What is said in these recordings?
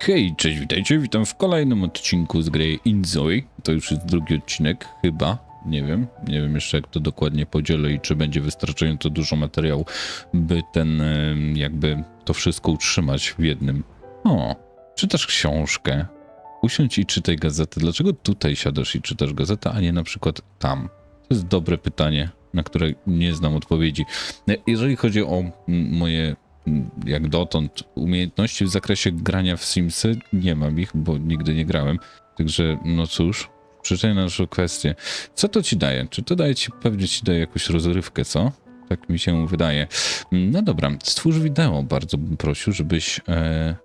Hej, cześć, witajcie, witam w kolejnym odcinku z gry Inzoi. To już jest drugi odcinek, chyba, nie wiem, nie wiem jeszcze jak to dokładnie podzielę i czy będzie wystarczająco dużo materiału, by ten, jakby to wszystko utrzymać w jednym. O, czytasz książkę, usiądź i czytaj gazetę. Dlaczego tutaj siadasz i czytasz gazetę, a nie na przykład tam? To jest dobre pytanie, na które nie znam odpowiedzi. E, Jeżeli chodzi o moje jak dotąd umiejętności w zakresie grania w Simsy, nie mam ich, bo nigdy nie grałem. Także no cóż, przeczytaj naszą kwestię. Co to ci daje? Czy to daje ci, pewnie ci daje jakąś rozrywkę, co? Tak mi się wydaje. No dobra, stwórz wideo, bardzo bym prosił, żebyś... E,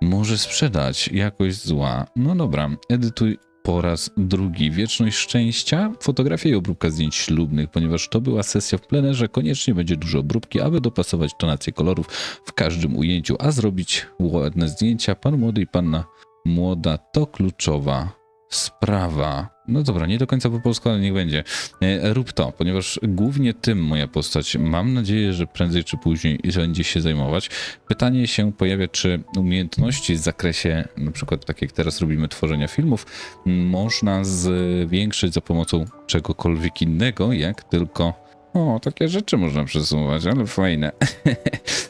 może sprzedać jakość zła. No dobra, edytuj po raz drugi. Wieczność szczęścia, fotografia i obróbka zdjęć ślubnych, ponieważ to była sesja w plenerze, koniecznie będzie dużo obróbki, aby dopasować tonację kolorów w każdym ujęciu, a zrobić ładne zdjęcia. Pan młody i panna młoda to kluczowa sprawa. No dobra, nie do końca po polsku, ale niech będzie. E, rób to, ponieważ głównie tym moja postać, mam nadzieję, że prędzej czy później będzie się zajmować. Pytanie się pojawia, czy umiejętności w zakresie, na przykład tak jak teraz robimy tworzenia filmów, można zwiększyć za pomocą czegokolwiek innego, jak tylko o, takie rzeczy można przesuwać, ale fajne.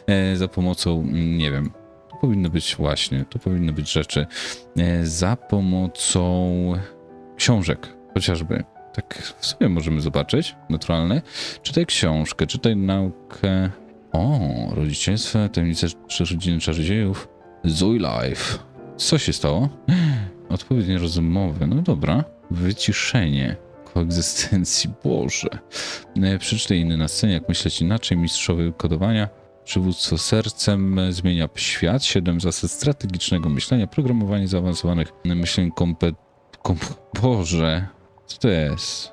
E, za pomocą, nie wiem, to powinno być właśnie, to powinny być rzeczy. E, Za pomocą książek, chociażby. Tak w sumie możemy zobaczyć, naturalne. Czytaj książkę, czytaj naukę. O, rodzicielstwo, tajemnice rodziny czarodziejów. Zój Life. Co się stało? Odpowiednie rozumowe. No dobra. Wyciszenie. Koegzystencji. Boże. E, Przeczytaj inny na scenie, jak myśleć inaczej. Mistrzowie kodowania. Przywództwo sercem zmienia świat. Siedem zasad strategicznego myślenia. Programowanie zaawansowanych myśleń kompet... Kom... Boże. Co to jest?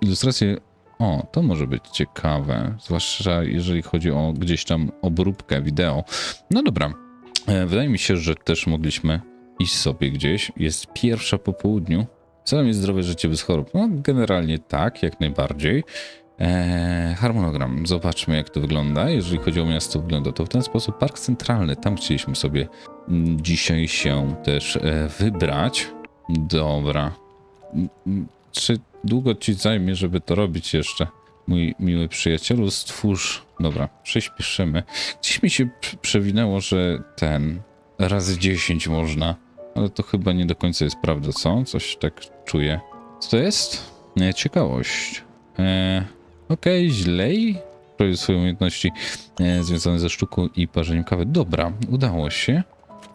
Ilustracje... O, to może być ciekawe. Zwłaszcza jeżeli chodzi o gdzieś tam obróbkę wideo. No dobra. E, Wydaje mi się, że też mogliśmy iść sobie gdzieś. Jest pierwsza po południu. Celem jest zdrowe życie bez chorób. No, generalnie tak, jak najbardziej. Eee, harmonogram. Zobaczmy, jak to wygląda. Jeżeli chodzi o miasto, wygląda to w ten sposób. Park Centralny, tam chcieliśmy sobie mm, dzisiaj się też e, wybrać. Dobra. Mm, mm, Czy długo ci zajmie, żeby to robić jeszcze? Mój miły przyjacielu, stwórz. Dobra, przyspieszymy. Gdzieś mi się przewinęło, że ten razy 10 można, ale to chyba nie do końca jest prawda, co? Coś tak czuję. Co to jest? Nie, ciekawość. Eee, Okej, źlej. Prowadził swoje umiejętności e, związane ze sztuką i parzeniem kawy. Dobra, udało się.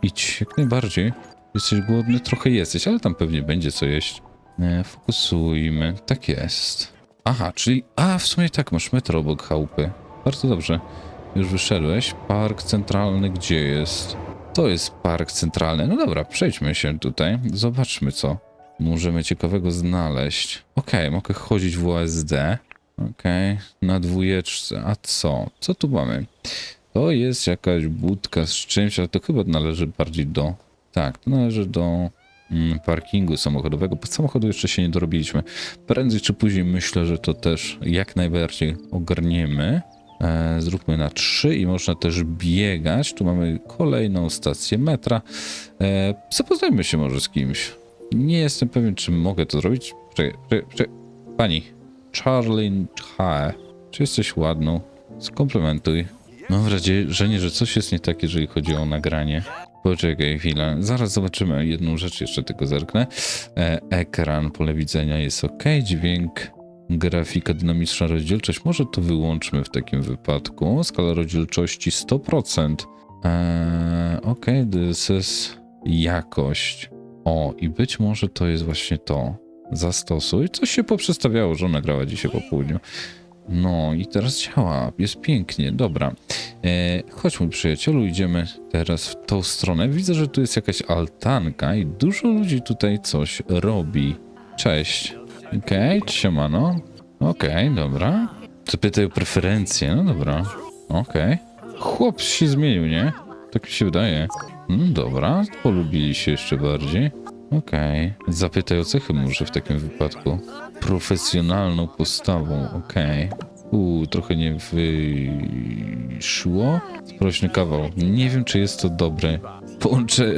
Idź, jak najbardziej. Jesteś głodny? Trochę jesteś, ale tam pewnie będzie co jeść. E, fokusujmy. Tak jest. Aha, czyli... A, w sumie tak, masz metro obok chałupy. Bardzo dobrze. Już wyszedłeś. Park centralny gdzie jest? To jest park centralny. No dobra, przejdźmy się tutaj. Zobaczmy, co możemy ciekawego znaleźć. Okej, mogę chodzić w USD. Okej, na dwójeczce. A co? Co tu mamy? To jest jakaś budka z czymś, ale to chyba należy bardziej do... Tak, to należy do mm, parkingu samochodowego. Pod samochodu jeszcze się nie dorobiliśmy. Prędzej czy później myślę, że to też jak najbardziej ogarniemy. E, zróbmy na 3 i można też biegać. Tu mamy kolejną stację metra. E, zapoznajmy się może z kimś. Nie jestem pewien, czy mogę to zrobić. Czekaj, czekaj, czekaj. Pani, Charlene H. Czy jesteś ładną? Skomplementuj. Mam wrażenie, że coś jest nie tak, jeżeli chodzi o nagranie. Poczekaj chwilę. Zaraz zobaczymy jedną rzecz, jeszcze tylko zerknę. E, ekran, pole widzenia jest ok. Dźwięk, grafika, dynamiczna rozdzielczość. Może to wyłączmy w takim wypadku. Skala rozdzielczości 100%. E, ok, this is jakość. O, i być może to jest właśnie to. Zastosuj. Coś się poprzestawiało, że nagrała dzisiaj po południu. No i teraz działa. Jest pięknie. Dobra. E, chodź mój przyjacielu, idziemy teraz w tą stronę. Widzę, że tu jest jakaś altanka i dużo ludzi tutaj coś robi. Cześć. Okej, okay, siemano. Okej, dobra. Zapytaj o preferencje. No dobra. Okej. Chłop się zmienił, nie? Tak mi się wydaje. Mm, dobra, polubili się jeszcze bardziej. Okej. Zapytaj o cechy może w takim wypadku. Profesjonalną postawą, okej. Uuu, trochę nie wyszło. Sprośny kawał. Nie wiem, czy jest to dobre połączę e,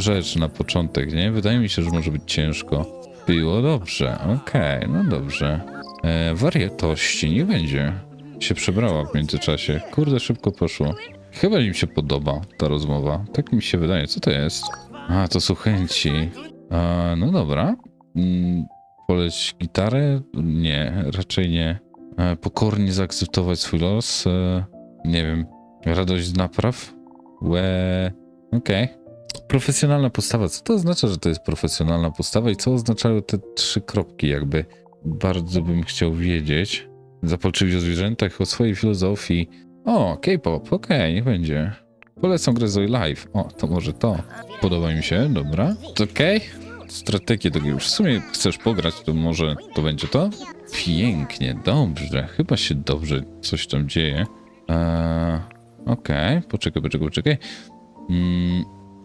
rzecz na początek, nie? Wydaje mi się, że może być ciężko. Było dobrze, okej, no dobrze. E, wariatości, nie będzie. Się przebrała w międzyczasie. Kurde, szybko poszło. Chyba im się podoba ta rozmowa. Tak mi się wydaje. Co to jest? A, to są chęci. No dobra. Mm, poleć gitarę? Nie, raczej nie. E, pokornie zaakceptować swój los? E, nie wiem. Radość z napraw? Łe... Okej. Profesjonalna postawa. Co to oznacza, że to jest profesjonalna postawa i co oznaczają te trzy kropki jakby? Bardzo bym chciał wiedzieć. Zapalczywi o zwierzętach, o swojej filozofii. O, K-pop, okej, niech będzie. Polecam grę Zoe Live. O, to może to. Podoba mi się, dobra. Okej. Strategię do gry. W sumie chcesz pograć, to może to będzie to? Pięknie, dobrze. Chyba się dobrze coś tam dzieje. Eee, okej, poczekaj, poczekaj, poczekaj. Mm,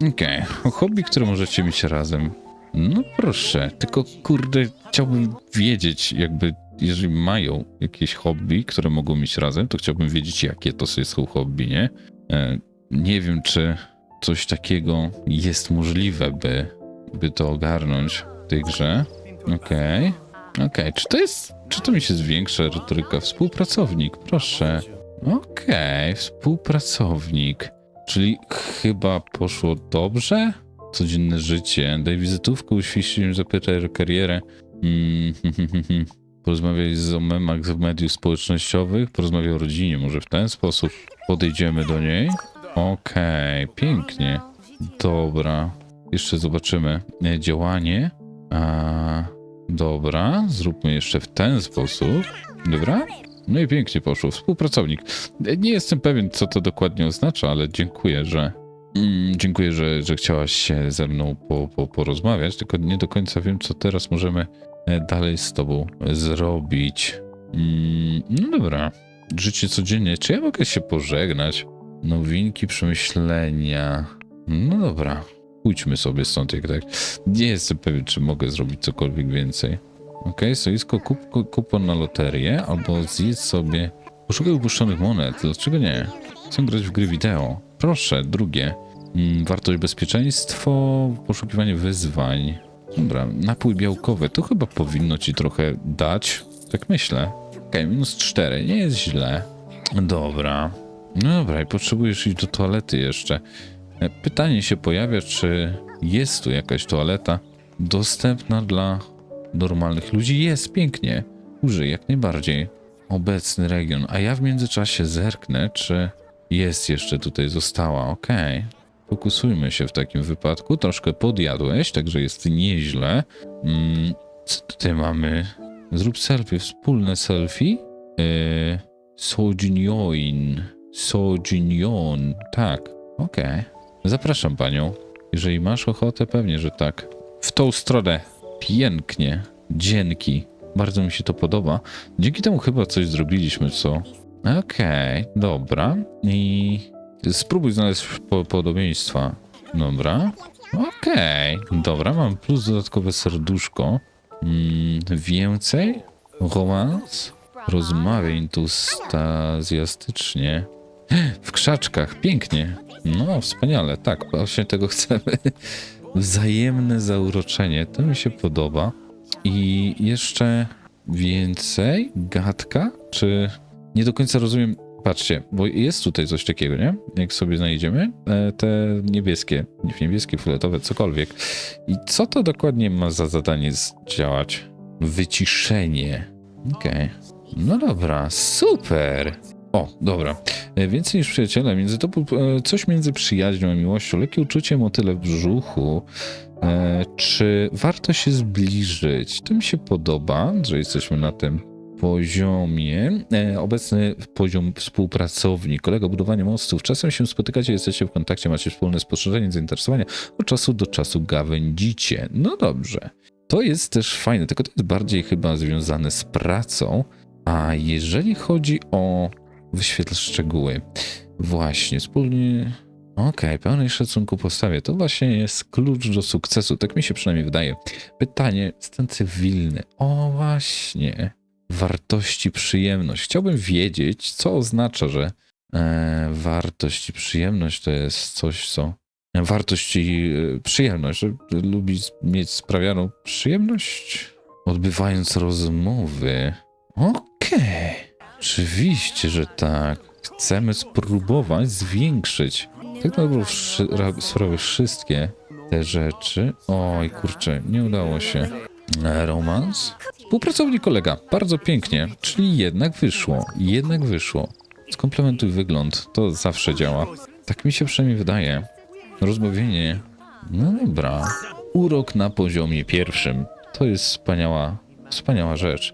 okej, o hobby, które możecie mieć razem. No proszę, tylko kurde, chciałbym wiedzieć, jakby, jeżeli mają jakieś hobby, które mogą mieć razem, to chciałbym wiedzieć, jakie to są hobby, nie? E, nie wiem, czy coś takiego jest możliwe, by, by to ogarnąć w tej grze. Okej, okej, czy to jest, czy to mi się zwiększa retoryka? Współpracownik, proszę. Okej, współpracownik. Czyli chyba poszło dobrze? Codzienne życie. Daj wizytówkę, uświścić, zapytaj o karierę. Mm, Porozmawiaj z o memach z mediów społecznościowych. Porozmawiaj o rodzinie, może w ten sposób podejdziemy do niej. Okej, pięknie. Dobra. Jeszcze zobaczymy. E, Działanie. A, dobra, zróbmy jeszcze w ten sposób. Dobra. No i pięknie poszło. Współpracownik. E, Nie jestem pewien, co to dokładnie oznacza, ale dziękuję, że. Mm, dziękuję, że, że chciałaś się ze mną po, po, porozmawiać, tylko nie do końca wiem, co teraz możemy e, dalej z tobą zrobić. Mm, no dobra. Życie codziennie. Czy ja mogę się pożegnać? Nowinki, przemyślenia. No dobra. Pójdźmy sobie stąd, jak tak. Nie jestem pewien, czy mogę zrobić cokolwiek więcej. Okej, stoisko, kup ku- kupon na loterię, albo zjedz sobie... Poszukaj upuszczonych monet, dlaczego nie? Chcę grać w gry wideo. Proszę, drugie. Mm, wartość bezpieczeństwo, poszukiwanie wyzwań. Dobra, napój białkowy, to chyba powinno ci trochę dać. Tak myślę. Okej, minus 4, nie jest źle. Dobra. No dobra, i potrzebujesz iść do toalety jeszcze. E, Pytanie się pojawia, czy jest tu jakaś toaleta dostępna dla normalnych ludzi? Jest, pięknie. Użyj, jak najbardziej. Obecny region. A ja w międzyczasie zerknę, czy jest jeszcze tutaj, została. Okej. Fokusujmy się w takim wypadku. Troszkę podjadłeś, także jest nieźle. Mm, co tutaj mamy? Zrób selfie, wspólne selfie. Yy. Sojinion. Tak, okej. Zapraszam panią. Jeżeli masz ochotę, pewnie, że tak. W tą stronę. Pięknie. Dzięki. Bardzo mi się to podoba. Dzięki temu chyba coś zrobiliśmy, co? Okej, dobra. I spróbuj znaleźć po podobieństwa. Dobra. Okej, dobra, mam plus dodatkowe serduszko. Mm, więcej? Romans? Rozmawiaj entuzjazjastycznie. W krzaczkach, pięknie. No, wspaniale, tak, właśnie tego chcemy. Wzajemne zauroczenie, to mi się podoba. I jeszcze więcej? Gadka? Czy nie do końca rozumiem? Patrzcie, bo jest tutaj coś takiego, nie? Jak sobie znajdziemy e, te niebieskie, nie niebieskie, fioletowe, cokolwiek. I co to dokładnie ma za zadanie działać? Wyciszenie. Okej. No dobra, super. O, dobra. E, Więcej niż przyjaciele, między to e, coś między przyjaźnią a miłością, lekkie uczucie, motyle w brzuchu. E, czy warto się zbliżyć? To mi się podoba, że jesteśmy na tym poziomie. Obecny poziom współpracownik, kolega budowania mostów. Czasem się spotykacie, jesteście w kontakcie, macie wspólne spostrzeżenie, zainteresowania. Od czasu do czasu gawędzicie. No dobrze. To jest też fajne, tylko to jest bardziej chyba związane z pracą. A jeżeli chodzi o wyświetl szczegóły, właśnie, wspólnie. Okej, pełnej szacunku postawie. To właśnie jest klucz do sukcesu, tak mi się przynajmniej wydaje. Pytanie, stan cywilny. O, właśnie. Wartości, przyjemność. Chciałbym wiedzieć, co oznacza, że e, wartość i przyjemność to jest coś, co wartość i e, przyjemność, że lubi mieć sprawianą przyjemność, odbywając rozmowy. Okej, oczywiście, że tak. Chcemy spróbować zwiększyć tak na dobrą wszy- ra- sprawę wszystkie te rzeczy. Oj, kurczę, nie udało się. Romans? Współpracownik kolega, bardzo pięknie, czyli jednak wyszło, jednak wyszło. Skomplementuj wygląd, to zawsze działa. Tak mi się przynajmniej wydaje. Rozbawienie. No dobra. Urok na poziomie pierwszym. To jest wspaniała, wspaniała rzecz.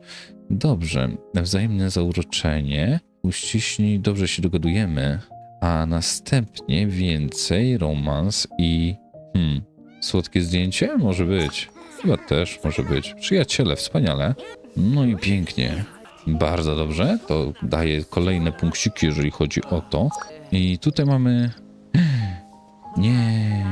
Dobrze. Wzajemne zauroczenie. Uściśnij, dobrze się dogadujemy. A następnie więcej romans i... Hmm. Słodkie zdjęcie? Może być. Chyba też może być. Przyjaciele, wspaniale. No i pięknie. Bardzo dobrze. To daje kolejne punkciki, jeżeli chodzi o to. I tutaj mamy nie.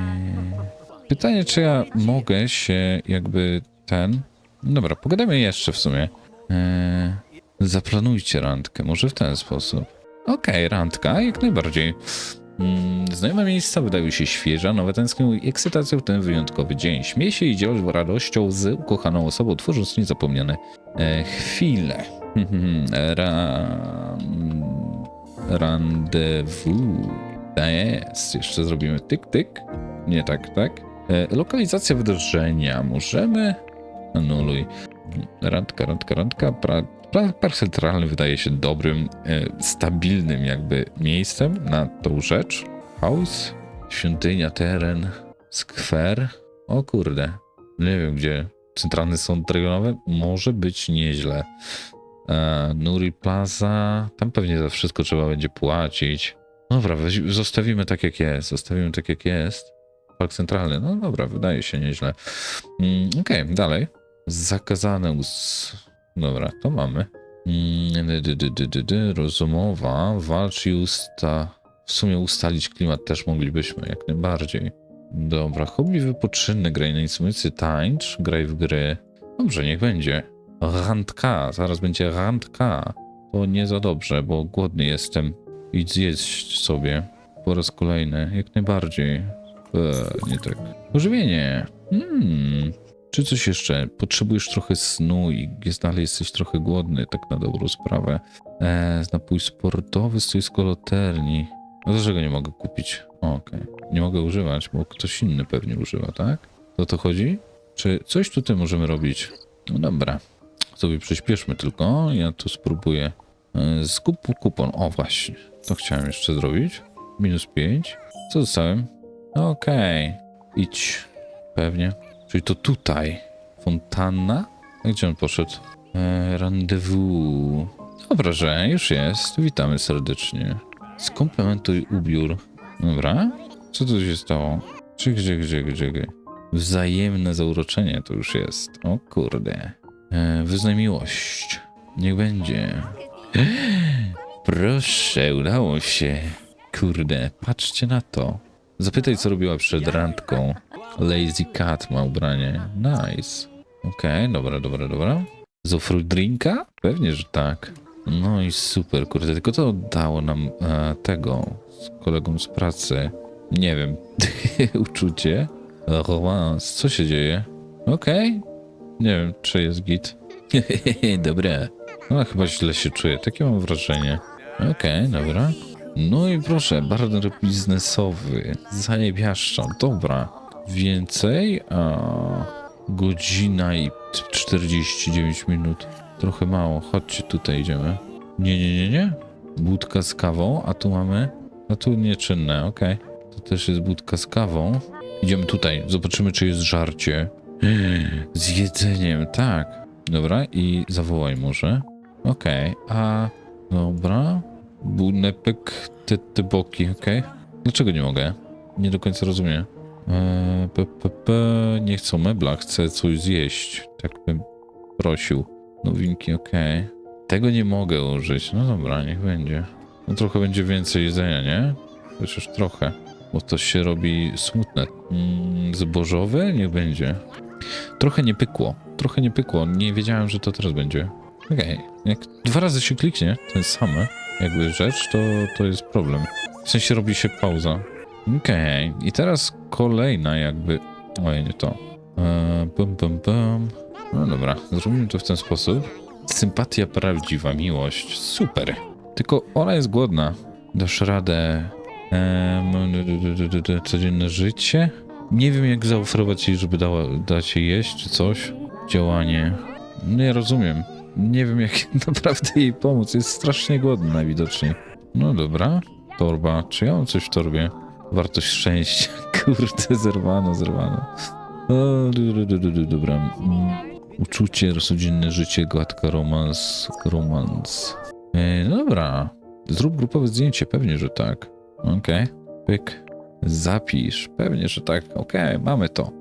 Pytanie, czy ja mogę się jakby ten. Dobra, pogadajmy jeszcze w sumie. Eee, zaplanujcie randkę, może w ten sposób. Okej, randka, jak najbardziej. Mm, znajome miejsca wydają się świeże, nowe tęsknią i ekscytacją w ten wyjątkowy dzień. Śmiej się i się radością z ukochaną osobą, tworząc niezapomniane e, chwile. Ra... Rendezvous. Jest. Jeszcze zrobimy tyk, tyk. Nie tak, tak. E, lokalizacja wydarzenia. Możemy. Anuluj. Randka, randka, randka. Pra, park centralny wydaje się dobrym, e, stabilnym jakby miejscem na tą rzecz. House, świątynia, teren, skwer. O kurde. Nie wiem gdzie. Centralny sąd rejonowy? Może być nieźle. E, Nuri Plaza. Tam pewnie za wszystko trzeba będzie płacić. Dobra, weź, zostawimy tak jak jest. Zostawimy tak jak jest. Park centralny. No dobra, wydaje się nieźle. Mm, Okej, dalej. Zakazane us... Dobra, to mamy. Mm. Rozumowa. Walcz i usta... W sumie ustalić klimat też moglibyśmy, jak najbardziej. Dobra, hobby wypoczynek, graj na instrumencie, tańcz, graj w gry. Dobrze, niech będzie. Randka, zaraz będzie randka. To nie za dobrze, bo głodny jestem. Idź zjeść sobie. Po raz kolejny, jak najbardziej. Eee, nie tak. Ożywienie. Hmm. Czy coś jeszcze? Potrzebujesz trochę snu i jest dalej jesteś trochę głodny, tak na dobrą sprawę. Eee, napój sportowy, stoisko loterni. No dlaczego nie mogę kupić? Okej. Nie mogę używać, bo ktoś inny pewnie używa, tak? O to chodzi? Czy coś tutaj możemy robić? No dobra. Sobie przyspieszmy tylko. Ja tu spróbuję. E, Zgup kupon. O, właśnie. To chciałem jeszcze zrobić. Minus 5. Co dostałem? Okej. Idź. Pewnie. Czyli to tutaj. Fontanna? A gdzie on poszedł? E, rendezvous. Dobra, że już jest. Witamy serdecznie. Skomplementuj ubiór. Dobra. Co tu się stało? Czy gdzie, gdzie, gdzie, gdzie? Wzajemne zauroczenie to już jest. O kurde. E, wyznaj miłość. Niech będzie. Proszę, udało się. Kurde, patrzcie na to. Zapytaj, co robiła przed randką. Lazy Cat ma ubranie. Nice. Okej, dobra, dobra, dobra. Zofruj drinka? Pewnie, że tak. No i super, kurde, tylko to dało nam e, tego z kolegą z pracy. Nie wiem, uczucie. Romans, co się dzieje? Okej, nie wiem, czy jest git. Dobra. No chyba źle się czuję, takie mam wrażenie. Okej, dobra. No i proszę, bardzo biznesowy. Zajebiaszczam, dobra. Więcej? A, godzina i 49 minut. Trochę mało, chodźcie tutaj idziemy. Nie, nie, nie, nie. Budka z kawą, a tu mamy... A tu nieczynne, okej. To też jest budka z kawą. Idziemy tutaj, zobaczymy czy jest żarcie. Z jedzeniem, tak. Dobra, i zawołaj może. Okej, a... Dobra. Bunepek, te, te boki, okej. Dlaczego nie mogę? Nie do końca rozumiem. Eee, p, p, p, nie chcą mebla, chcę coś zjeść. Tak bym prosił. Nowinki, okej. Tego nie mogę użyć. No dobra, niech będzie. No trochę będzie więcej jedzenia, nie? Chociaż trochę. Bo to się robi smutne. Mm, zbożowe? Niech będzie. Trochę nie pykło. Trochę nie pykło. Nie wiedziałem, że to teraz będzie. Okej. Jak dwa razy się kliknie, ten same jakby rzecz, to, to jest problem. W sensie robi się pauza. Okej, i teraz kolejna jakby... Oj, nie to. Eee, pum, pum, pum. No dobra, zrobimy to w ten sposób. Sympatia prawdziwa, miłość. Super. Tylko ona jest głodna. Dasz radę... D- codzienne życie? Nie wiem, jak zaoferować jej, żeby dała, dać jej jeść czy coś. Działanie. Nie rozumiem. Nie wiem, jak naprawdę jej pomóc. Jest strasznie głodna najwidoczniej. No dobra. Torba. Czy ja mam coś w torbie? Wartość szczęścia. Kurde, zerwano, zerwano. O, du, du, du, du, dobra. Mm. Uczucie, codzienne życie, gładka romans, romans. E, no dobra. Zrób grupowe zdjęcie, pewnie, że tak. Okej. Pyk. Zapisz. Pewnie, że tak. Okej, mamy to.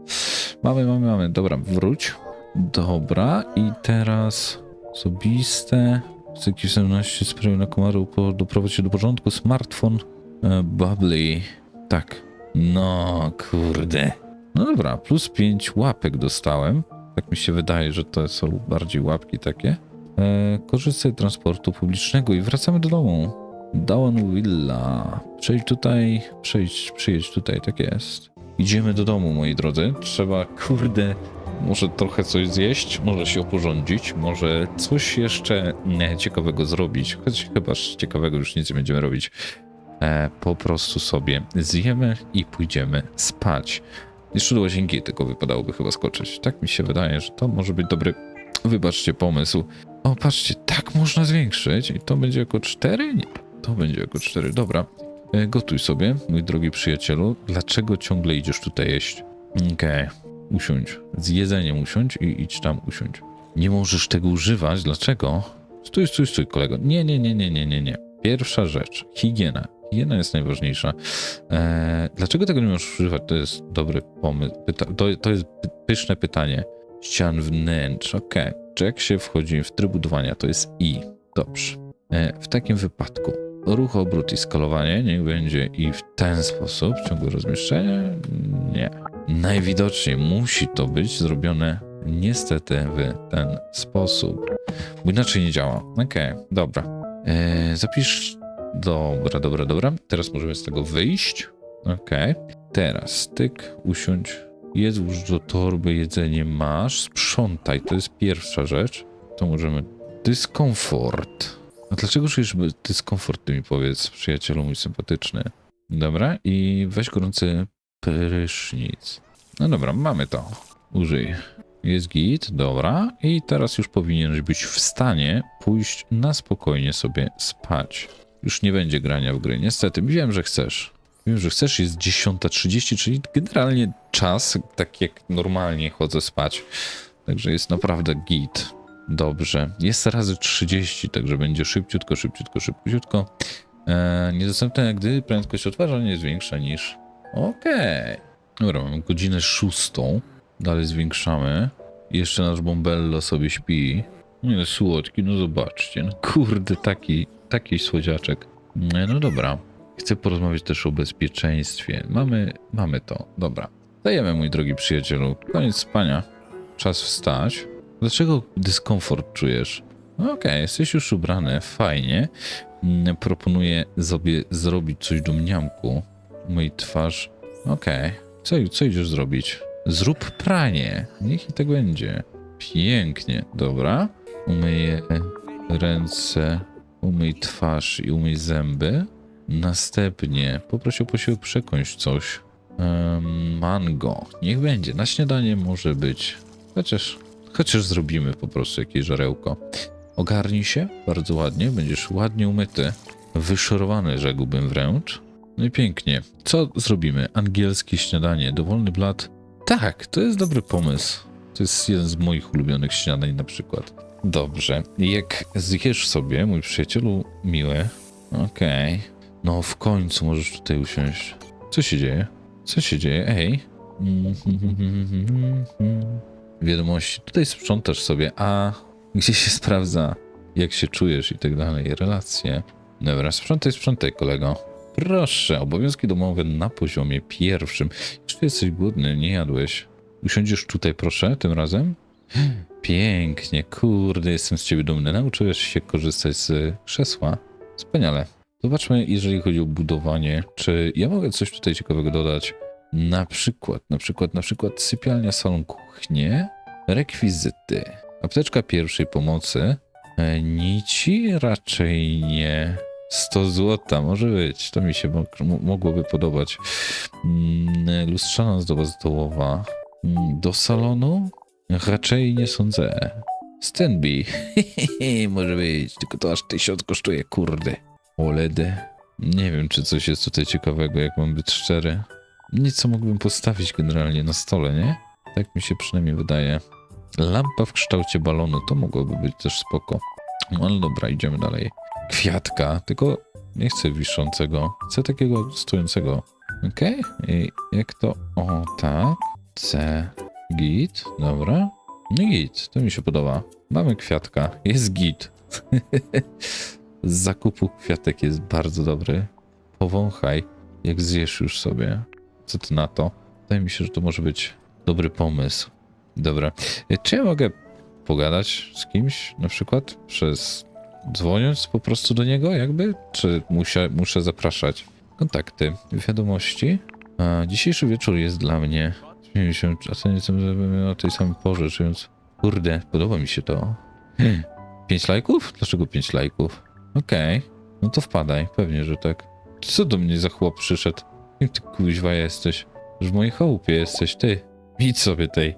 Mamy, mamy, mamy. Dobra, wróć. Dobra, i teraz osobiste. Styki 17 sprawy na komaru doprowadź się do porządku. Smartfon. E, bubbly. Tak. No, kurde. No dobra, plus 5 łapek dostałem. Tak mi się wydaje, że to są bardziej łapki takie. E, korzystaj transportu publicznego i wracamy do domu. Down Villa. Przejdź tutaj, przejdź, przyjedź tutaj, tak jest. Idziemy do domu, moi drodzy. Trzeba, kurde, może trochę coś zjeść, może się oporządzić, może coś jeszcze ciekawego zrobić. Choć chyba ciekawego już nic nie będziemy robić. E, po prostu sobie zjemy i pójdziemy spać. Jeszcze do łazienki tylko wypadałoby chyba skoczyć. Tak mi się wydaje, że to może być dobry, wybaczcie, pomysł. O, patrzcie, tak można zwiększyć i to będzie jako 4? Nie, to będzie jako 4. Dobra, e, gotuj sobie, mój drogi przyjacielu. Dlaczego ciągle idziesz tutaj jeść? Okej, usiądź. Z jedzeniem usiądź i idź tam usiądź. Nie możesz tego używać, dlaczego? Stój, stój, stój, kolego. Nie, nie, nie, nie, nie, nie, nie. Pierwsza rzecz, higiena. Higiena jest najważniejsza. Eee, dlaczego tego nie możesz używać? To jest dobry pomysł. Pyta to, to jest py- pyszne pytanie. Ścian wnętrz, okej. Czy jak się wchodzi w tryb budowania, to jest I. Dobrze. E, w takim wypadku ruch, obrót i skalowanie niech będzie i w ten sposób, ciągłe rozmieszczenie? Nie. Najwidoczniej musi to być zrobione niestety w ten sposób, bo inaczej nie działa. Okej, dobra. E, zapisz. Dobra, dobra, dobra. Teraz możemy z tego wyjść. Okej. Teraz styk, usiądź. Jedz już do torby, jedzenie masz. Sprzątaj, to jest pierwsza rzecz. To możemy. Dyskomfort. A dlaczego czujesz dyskomfort, ty mi powiedz, przyjacielu mój sympatyczny? Dobra, i weź gorący prysznic. No dobra, mamy to. Użyj. Jest git, dobra. I teraz już powinieneś być w stanie pójść na spokojnie sobie spać. Już nie będzie grania w gry. Niestety, wiem, że chcesz. Wiem, że chcesz, jest 10.30, czyli generalnie czas, tak jak normalnie chodzę spać. Także jest naprawdę git. Dobrze. Jest razy 30, także będzie szybciutko, szybciutko, szybciutko. Eee, niedostępne, gdy prędkość odtwarzania jest większa niż... Okej. Dobra, mamy godzinę szóstą. Dalej zwiększamy. Jeszcze nasz Bombello sobie śpi. Nie, słodki, no zobaczcie. No kurde, taki, taki słodziaczek. Nie, No dobra. Chcę porozmawiać też o bezpieczeństwie. Mamy, mamy to. Dobra. Dajemy, mój drogi przyjacielu. Koniec spania. Czas wstać. Dlaczego dyskomfort czujesz? No Okej, jesteś już ubrany, fajnie. Mm, Proponuję sobie zrobić coś do mniamku. Mój twarz. Okej. Co, co idziesz zrobić? Zrób pranie. Niech i tak będzie. Pięknie. Dobra. Umyję ręce, umyj twarz i umyj zęby. Następnie poproś o posiłek przekąś coś. Mango. Niech będzie. Na śniadanie może być. Chociaż, chociaż zrobimy po prostu jakieś żarełko. Ogarnij się bardzo ładnie. Będziesz ładnie umyty. Wyszorowany, rzekłbym wręcz. No i pięknie. Co zrobimy? Angielskie śniadanie, dowolny blat. Tak, to jest dobry pomysł. To jest jeden z moich ulubionych śniadań na przykład. Dobrze. Jak zjesz sobie, mój przyjacielu miły. Okej. No w końcu możesz tutaj usiąść. Co się dzieje? Co się dzieje? Ej. Wiadomości. Tutaj sprzątasz sobie, a gdzie się sprawdza, jak się czujesz i tak dalej. Relacje. Dobra, sprzątaj, sprzątaj, kolego. Proszę, obowiązki domowe na poziomie pierwszym. Czy jesteś głodny, nie jadłeś? Usiądziesz tutaj, proszę, tym razem? Pięknie, kurde, jestem z ciebie dumny. Nauczyłeś się korzystać z krzesła. Wspaniale. Zobaczmy, jeżeli chodzi o budowanie, czy ja mogę coś tutaj ciekawego dodać. Na przykład, na przykład, na przykład sypialnia, salon, kuchnię, rekwizyty, apteczka pierwszej pomocy, e, nici raczej nie. 100 złota, może być, to mi się mogłoby podobać. Mm, Lustrzana zdoba stołowa. Mm, Do salonu? Raczej nie sądzę. Stanby. Może być, tylko to aż tysiąc kosztuje, kurde. OLEDy. Nie wiem, czy coś jest tutaj ciekawego, jak mam być szczery. Nic, co mógłbym postawić generalnie na stole, nie? Tak mi się przynajmniej wydaje. Lampa w kształcie balonu, to mogłoby być też spoko. No ale dobra, idziemy dalej. Kwiatka, tylko nie chcę wiszącego, chcę takiego stojącego. Okej, i jak to... O, tak. C. Git, dobra. No git, to mi się podoba. Mamy kwiatka, jest git. Z zakupu kwiatek jest bardzo dobry. Powąchaj, jak zjesz już sobie. Co ty na to? Wydaje mi się, że to może być dobry pomysł. Dobra. E, Czy ja mogę pogadać z kimś, na przykład przez dzwoniąc po prostu do niego, jakby? Czy muszę, muszę zapraszać? Kontakty, wiadomości. A, dzisiejszy wieczór jest dla mnie. Śmieję się, a co nie chcę, żebym o tej samej porze, czując. Kurde, podoba mi się to. Hmm. Pięć lajków? Dlaczego pięć lajków? Okej, no to wpadaj, pewnie, że tak. Co do mnie za chłop przyszedł? Kim ty kuźwa jesteś? Że w mojej chałupie jesteś, ty. Idź sobie tej.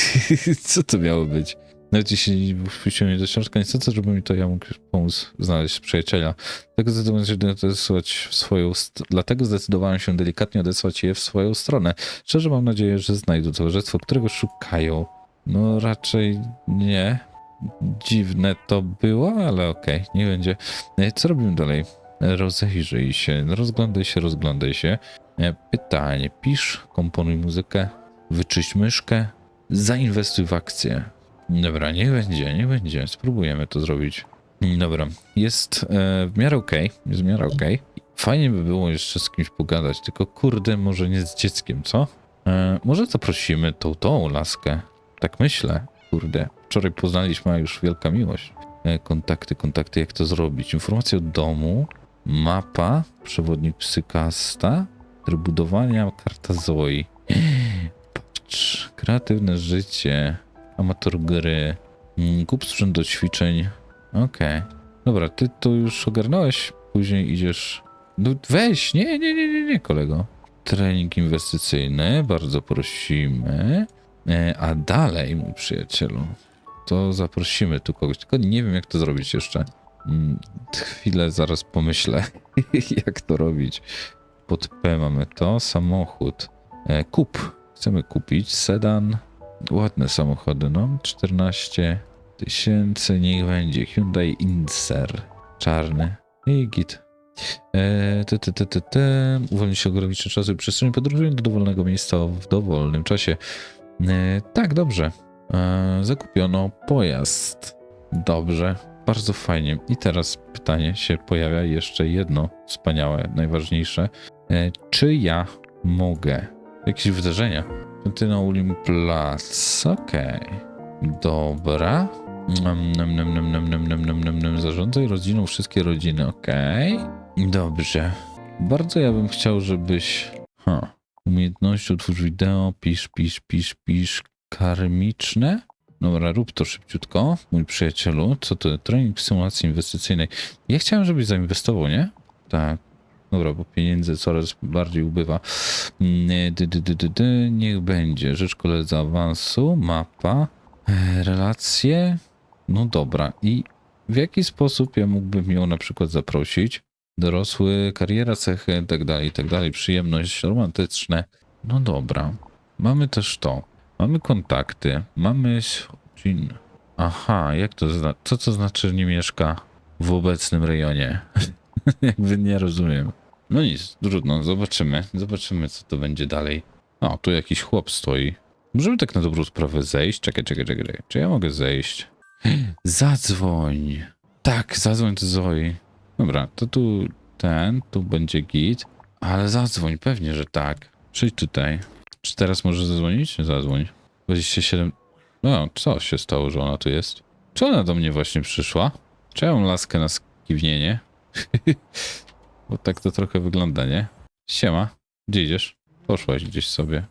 Co to miało być? Nawet jeśli wpuściłem mnie do środka, niestety, żeby mi to ja mógł pomóc znaleźć przyjaciela. Dlatego zdecydowałem się odesłać w swoją Dlatego zdecydowałem się delikatnie odesłać je w swoją stronę. Szczerze mam nadzieję, że znajdą towarzystwo, którego szukają. No raczej nie. Dziwne to było, ale okej, nie będzie. E, Co robimy dalej? Rozejrzyj się, rozglądaj się, rozglądaj się. E, Pytanie, pisz, komponuj muzykę, wyczyść myszkę, zainwestuj w akcję. Dobra, niech będzie, niech będzie, spróbujemy to zrobić. Dobra, jest e, w miarę okej, jest w miarę okej. Fajnie by było jeszcze z kimś pogadać, tylko kurde, może nie z dzieckiem, co? E, może zaprosimy tą, tą laskę. Tak myślę, kurde. Wczoraj poznaliśmy, a już wielka miłość. E, kontakty, kontakty, jak to zrobić? Informacje o domu, mapa, przewodnik psykasta, tryb budowania, karta Zoe. Patrz, kreatywne życie, amator gry, mm, kup sprzęt do ćwiczeń. Okej. Dobra, ty to już ogarnąłeś, później idziesz... No weź, nie, nie, nie, nie, nie, kolego. Trening inwestycyjny, bardzo prosimy. E, A dalej, mój przyjacielu, to zaprosimy tu kogoś, tylko nie wiem jak to zrobić jeszcze. Mm, Chwilę, zaraz pomyślę, jak to robić. Pod P mamy to, samochód. E, Kup, chcemy kupić sedan. Ładne samochody, no. 14 tysięcy, niech będzie. Hyundai Incer, czarny. I git. E, te, te, te, te, te. Uwolnić się ograniczy czasu i przestrzeni podróżując do dowolnego miejsca w dowolnym czasie. E, tak, dobrze. E, zakupiono pojazd. Dobrze, bardzo fajnie. I teraz pytanie się pojawia jeszcze jedno wspaniałe, najważniejsze. E, czy ja mogę? Jakieś wydarzenia? Ulim Plac. Okej. Dobra. Nam, nam, nam, nam, nam, nam, nam, nam, nam. Zarządzaj rodziną wszystkie rodziny. Okej. Dobrze. Bardzo ja bym chciał, żebyś... Ha. Umiejętności, utwórz wideo, pisz, pisz, pisz, pisz. Karmiczne? Dobra, rób to szybciutko, mój przyjacielu. Co to? Trening symulacji inwestycyjnej. Ja chciałem, żebyś zainwestował, nie? Tak. Dobra, bo pieniędzy coraz bardziej ubywa. Dy, dy, dy, dy, dy, niech będzie. Rzecz koledzy awansu, mapa, e, relacje. No dobra. I w jaki sposób ja mógłbym ją na przykład zaprosić? Dorosły, kariera, cechy, tak dalej, tak dalej, przyjemność, romantyczne. No dobra. Mamy też to. Mamy kontakty, mamy... Aha, jak to zna... Co to znaczy, że nie mieszka w obecnym rejonie? Jakby nie rozumiem. No nic, trudno, zobaczymy. Zobaczymy, co to będzie dalej. O, tu jakiś chłop stoi. Możemy tak na dobrą sprawę zejść? Czekaj, czekaj, czekaj. czekaj. Czy ja mogę zejść? Zadzwoń. Tak, zadzwoń do Zoi. Dobra, to tu ten, tu będzie git. Ale zadzwoń, pewnie, że tak. Przyjdź tutaj. Czy teraz może zadzwonić? Zadzwoń. 27... No, co się stało, że ona tu jest? Czy ona do mnie właśnie przyszła? Czy ja mam laskę na skiwnienie? Bo tak to trochę wygląda, nie? Siema, gdzie idziesz? Poszłaś gdzieś sobie.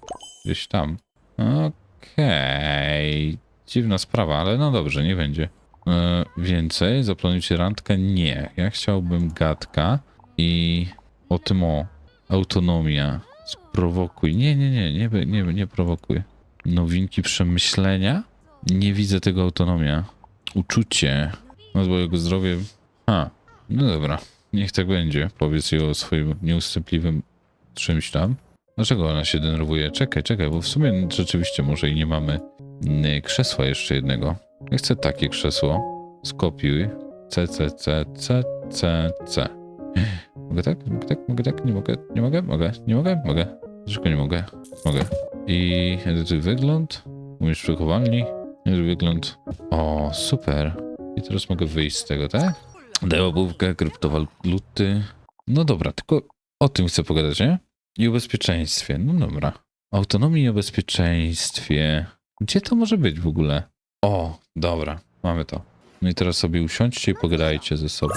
Gdzieś tam. Okej. Dziwna sprawa, ale no dobrze, nie będzie. E, więcej? Zaplanujcie randkę? Nie. Ja chciałbym gadka i o tym o. Autonomia. Sprowokuj. Nie, nie, nie, nie, nie, nie, prowokuj. Nowinki przemyślenia? Nie widzę tego autonomia. Uczucie. No bo jego zdrowie... A, no dobra. Niech tak będzie. Powiedz jej o swoim nieustępliwym czymś tam. Dlaczego ona się denerwuje? Czekaj, czekaj, bo w sumie rzeczywiście może i nie mamy mm, krzesła jeszcze jednego. Ja chcę takie krzesło. Skopiuj. C, C, C, C, C, C. Mogę tak? Mogę tak? Mogę tak? Nie mogę? Nie mogę? Mogę? Nie mogę? Mogę. Dlaczego nie mogę? Mogę. I edytuj wygląd. Umiesz przechowalni. Edytuj wygląd. O, super. I teraz mogę wyjść z tego, tak? Daj łapówkę, kryptowaluty. No dobra, tylko o tym chcę pogadać, nie? I o bezpieczeństwie. No dobra. Autonomii i o bezpieczeństwie. Gdzie to może być w ogóle? O, dobra, mamy to. No i teraz sobie usiądźcie i pogadajcie ze sobą.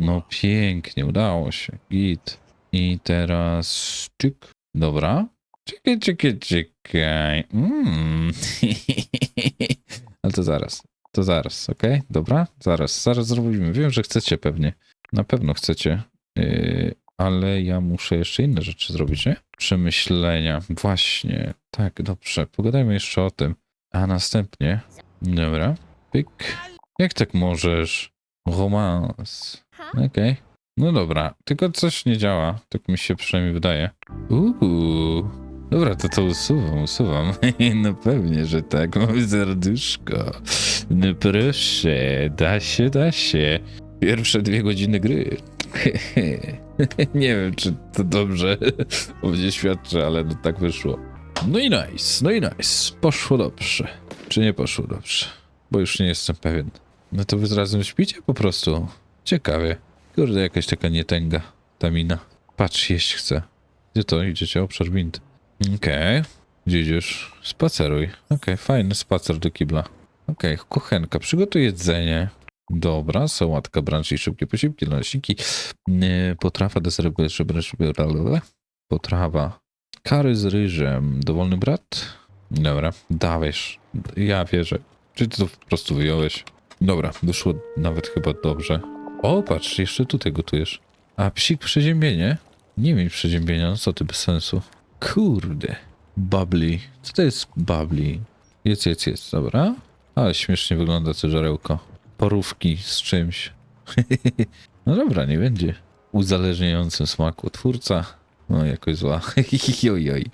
No pięknie, udało się. Git. I teraz czyk. Dobra. Czekaj, czekaj, czekaj. Mm. Ale to zaraz. To zaraz, okej? Dobra? Zaraz, zaraz zrobimy. Wiem, że chcecie pewnie. Na pewno chcecie. Yy, ale ja muszę jeszcze inne rzeczy zrobić, nie? Przemyślenia. Właśnie. Tak, dobrze. Pogadajmy jeszcze o tym. A następnie... Dobra. Pyk. Jak tak możesz? Romans. Okej. No dobra. Tylko coś nie działa. Tak mi się przynajmniej wydaje. Uuu. Dobra, to to usuwam, usuwam. No pewnie, że tak. Mamy serduszko. No proszę. Da się, da się. Pierwsze dwie godziny gry. nie wiem, czy to dobrze o mnie świadczy, ale no tak wyszło. No i nice, no i nice. Poszło dobrze. Czy nie poszło dobrze? Bo już nie jestem pewien. No to wy razem śpicie po prostu. Ciekawie. Kurde, jakaś taka nietęga. Ta mina. Patrz, jeść chcę. Gdzie to? Idziecie? Obszar wind. Okej. Gdzie idziesz? Spaceruj. Okej, fajny spacer do kibla. Okej, kuchenka. Przygotuj jedzenie. Dobra, sałatka, branch i szybkie posiłki, naleśniki, yy, potrawa, deser, potrawa, kary z ryżem, dowolny brat? Dobra, dawajesz, ja wierzę. Czy ty to po prostu wyjąłeś? Dobra, wyszło nawet chyba dobrze. O, patrz, jeszcze tutaj gotujesz. A psik przeziębienie? Nie miej przeziębienia, no co ty, bez sensu. Kurde, bubbly. Co to jest bubbly? Jedz, jedz, jedz, dobra. Ale śmiesznie wygląda to żarełko porówki z czymś. no dobra, nie będzie. Uzależniającym smaku twórca. No jakoś zła. Ojoj.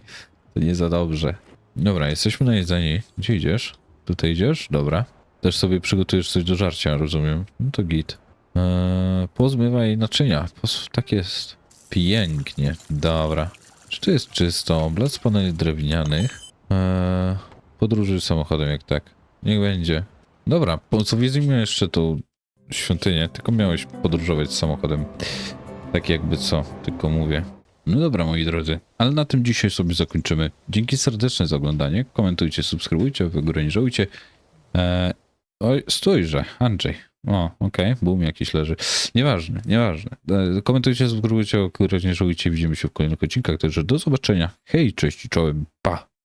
To nie za dobrze. Dobra, jesteśmy na jedzeni. Gdzie idziesz? Tutaj idziesz? Dobra. Też sobie przygotujesz coś do żarcia, rozumiem. No to git. Eee, pozmywaj naczynia. Tak jest. Pięknie. Dobra. Czy to jest czysto? Blac paneli drewnianych. Eee, samochodem jak tak. Niech będzie. Dobra, po co widzimy jeszcze tą świątynię, tylko miałeś podróżować samochodem. Tak jakby co, tylko mówię. No dobra, moi drodzy, ale na tym dzisiaj sobie zakończymy. Dzięki serdeczne za oglądanie. Komentujcie, subskrybujcie, w ogóle nie żałujcie. Eee, oj, stójże, Andrzej. O, okej, okay, boom jakiś leży. Nieważne, nieważne. Eee, komentujcie, subskrybujcie, o nie żałujcie. Widzimy się w kolejnych odcinkach. Także do zobaczenia. Hej, cześć i czołem. Pa!